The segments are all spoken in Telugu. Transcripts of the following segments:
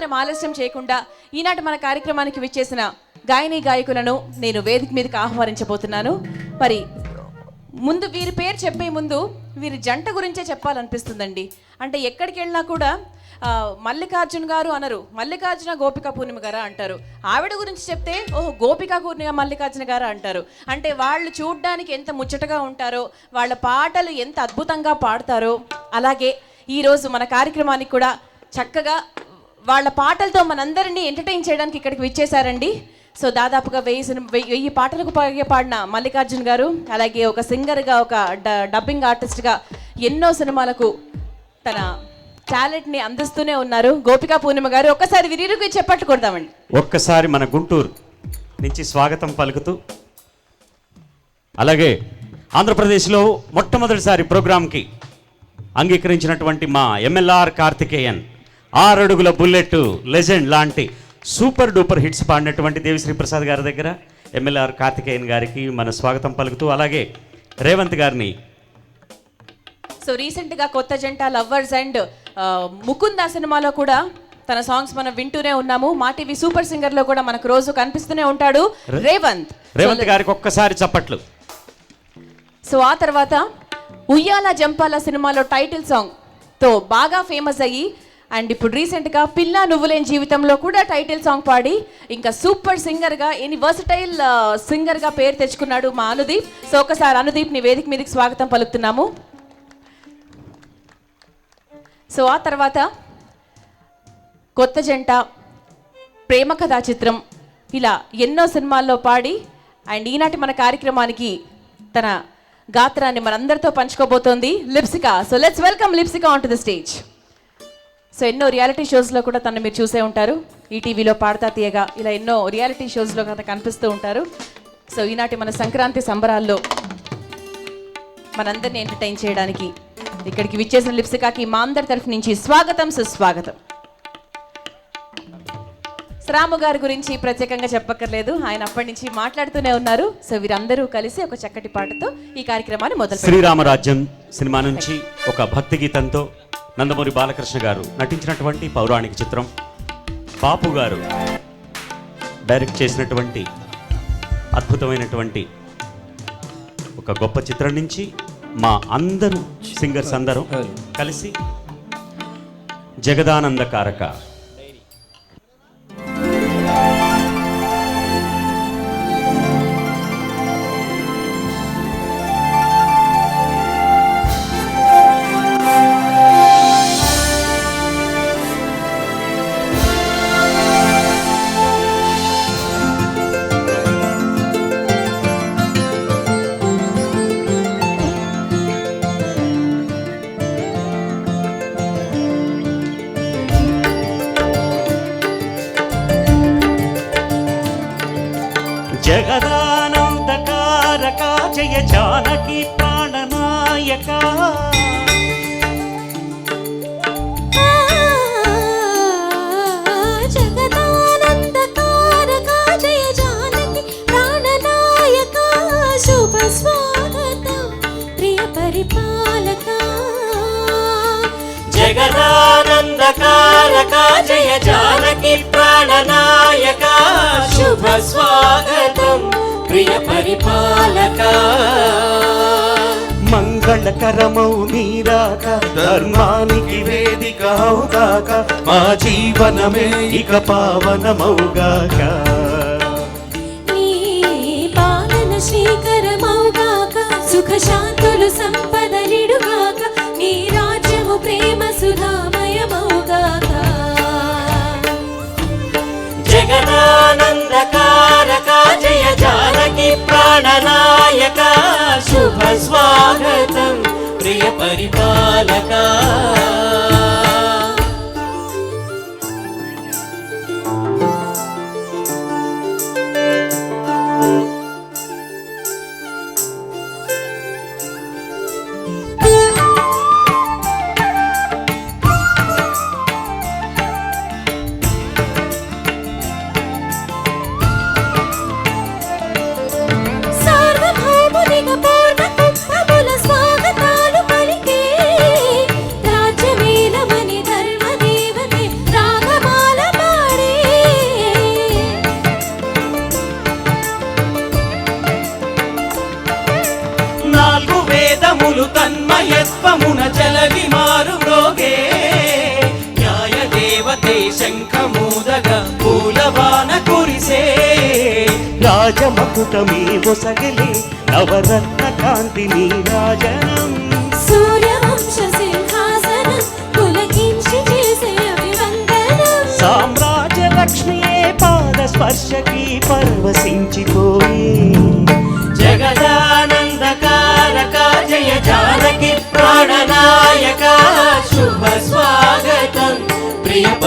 ఏమాత్రం ఆలస్యం చేయకుండా ఈనాటి మన కార్యక్రమానికి విచ్చేసిన గాయని గాయకులను నేను వేదిక మీదకి ఆహ్వానించబోతున్నాను. మరి ముందు వీరి పేరు చెప్పే ముందు వీరి జంట గురించే చెప్పాలనిపిస్తుందండి. అంటే ఎక్కడికి వెళ్ళినా కూడా మల్లికార్జున్ గారు అనరు. మల్లికార్జున గోపిక పూర్ణిమ గారా అంటారు. ఆవిడ గురించి చెప్తే ఓహో గోపిక పూర్ణిమ మల్లికార్జున గారా అంటారు. అంటే వాళ్ళు చూడ్డానికి ఎంత ముచ్చటగా ఉంటారో వాళ్ళ పాటలు ఎంత అద్భుతంగా పాడతారో అలాగే ఈరోజు మన కార్యక్రమానికి కూడా చక్కగా వాళ్ళ పాటలతో మనందరినీ ఎంటర్టైన్ చేయడానికి ఇక్కడికి విచ్చేశారండి. సో దాదాపుగా వెయ్యి సినిమా వెయ్యి వెయ్యి పాటలకు పైగా పాడిన మల్లికార్జున్ గారు అలాగే ఒక సింగర్గా ఒక డబ్బింగ్ ఆర్టిస్ట్గా ఎన్నో సినిమాలకు తన టాలెంట్ని అందిస్తూనే ఉన్నారు. గోపికా పూర్ణిమ గారు ఒక్కసారి విరిరుకు చెప్పట్టు కొడదామండి. ఒక్కసారి మన గుంటూరు నుంచి స్వాగతం పలుకుతూ అలాగే ఆంధ్రప్రదేశ్లో మొట్టమొదటిసారి ప్రోగ్రాంకి అంగీకరించినటువంటి మా ఎంఎల్ఆర్ కార్తికేయన్ ఆరడుగుల బుల్లెట్ లెజెండ్ లాంటి సూపర్ డూపర్ హిట్స్ పాడినటువంటి దేవిశ్రీ ప్రసాద్ గారి దగ్గర ఎంఎల్ఆర్ కార్తికేయన్ గారికి మన స్వాగతం పలుకుతూ అలాగే రేవంత్ గారిని సో రీసెంట్గా కొత్త జంట లవ్వర్స్ అండ్ ముకుంద సినిమాలో కూడా తన సాంగ్స్ మనం వింటూనే ఉన్నాము. మా టీవీ సూపర్ సింగర్లో కూడా మనకు రోజు కనిపిస్తూనే ఉంటాడు రేవంత్. రేవంత్ గారికి ఒక్కసారి చప్పట్లు. సో ఆ తర్వాత ఉయ్యాల జంపాల సినిమాలో టైటిల్ సాంగ్తో బాగా ఫేమస్ అయ్యి అండ్ ఇప్పుడు రీసెంట్గా పిల్ల నువ్వులేని జీవితంలో కూడా టైటిల్ సాంగ్ పాడి ఇంకా సూపర్ సింగర్గా ఎన్ని వర్సటైల్ సింగర్గా పేరు తెచ్చుకున్నాడు మా అనుదీప్. సో ఒకసారి అనుదీప్ని వేదిక మీదకి స్వాగతం పలుకుతున్నాము. సో ఆ తర్వాత కొత్త జంట ప్రేమ కథా చిత్రం ఇలా ఎన్నో సినిమాల్లో పాడి అండ్ ఈనాటి మన కార్యక్రమానికి తన గాత్రాన్ని మనందరితో పంచుకోబోతోంది Lipsika. So let's welcome Lipsika on to the stage so ఎన్నో రియాలిటీ షోస్లో కూడా తను మీరు చూసే ఉంటారు. ఈటీవీలో పాడతా తీయగా ఇలా ఎన్నో రియాలిటీ షోస్లో కనుక కనిపిస్తూ ఉంటారు. సో ఈనాటి మన సంక్రాంతి సంబరాల్లో మనందరిని ఎంటర్టైన్ చేయడానికి ఇక్కడికి విచ్చేసిన లిప్సికాకి మా అందరి తరఫు నుంచి స్వాగతం సుస్వాగతం. రాము గారి గురించి ప్రత్యేకంగా చెప్పక్కర్లేదు. ఆయన అప్పటి నుంచి మాట్లాడుతూనే ఉన్నారు. సో వీరందరూ కలిసి ఒక చక్కటి పాటతో ఈ కార్యక్రమాన్ని మొదలు శ్రీరామరాజ్యం సినిమా నుంచి ఒక భక్తి గీతంతో నందమూరి బాలకృష్ణ గారు నటించినటువంటి పౌరాణిక చిత్రం. బాపు గారు డైరెక్ట్ చేసినటువంటి అద్భుతమైనటువంటి ఒక గొప్ప చిత్రం నుంచి మా అందరూ సింగర్స్ అందరూ కలిసి జగదానందకారక జగదానందకారక జయ జానకి ప్రాణనాయక. జగదానందకారక జయ జానకి ప్రాణనాయక. శుభ స్వాగతం ప్రియ పరిపాలక. జగదానందకారక జయ జానకి ప్రాణనాయక. శుభ స్వాగతం ప్రియ పరిపాలక. మంగళకరమౌ నీరాక ధర్మానికి వేదిక అవుగాక మా జీవనమే ఇక పావనమౌగాక జానకి ప్రాణనాయక శుభ యత్వమున చలవి మారు మ్రోగే న్యాయ దేవతే శంఖమూదగ పూలవాన కురిసే. రాజమకుటమే ఒసగలే నవరత్న కాంతి నీ రాజనం. సూర్యవంశ సింహాసనం పులకించి చేసే అభివందనం. సామ్రాజ్య లక్ష్మియే పాద స్పర్శకి పరవశించిపోయే.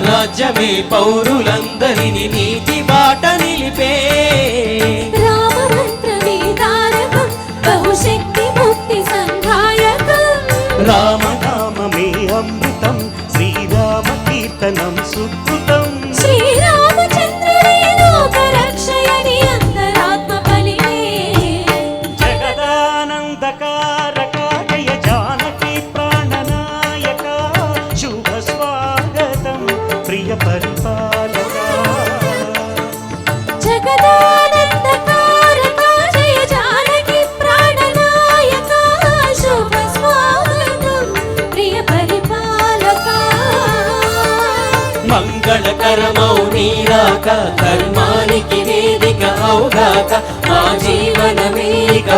రాజ్యమే పౌరులందరినీ నీతి బాట నిలిపే నీరాక ధర్మానికి వేదిక అవుగాక మా జీవనమేక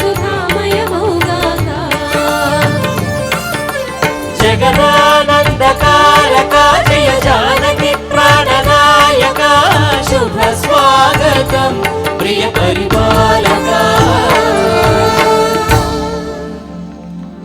సుఖామయమౌగాక జగదానందకారక జయ జానకి ప్రాణనాయక శుభ స్వాగతం ప్రియ పరిపాలక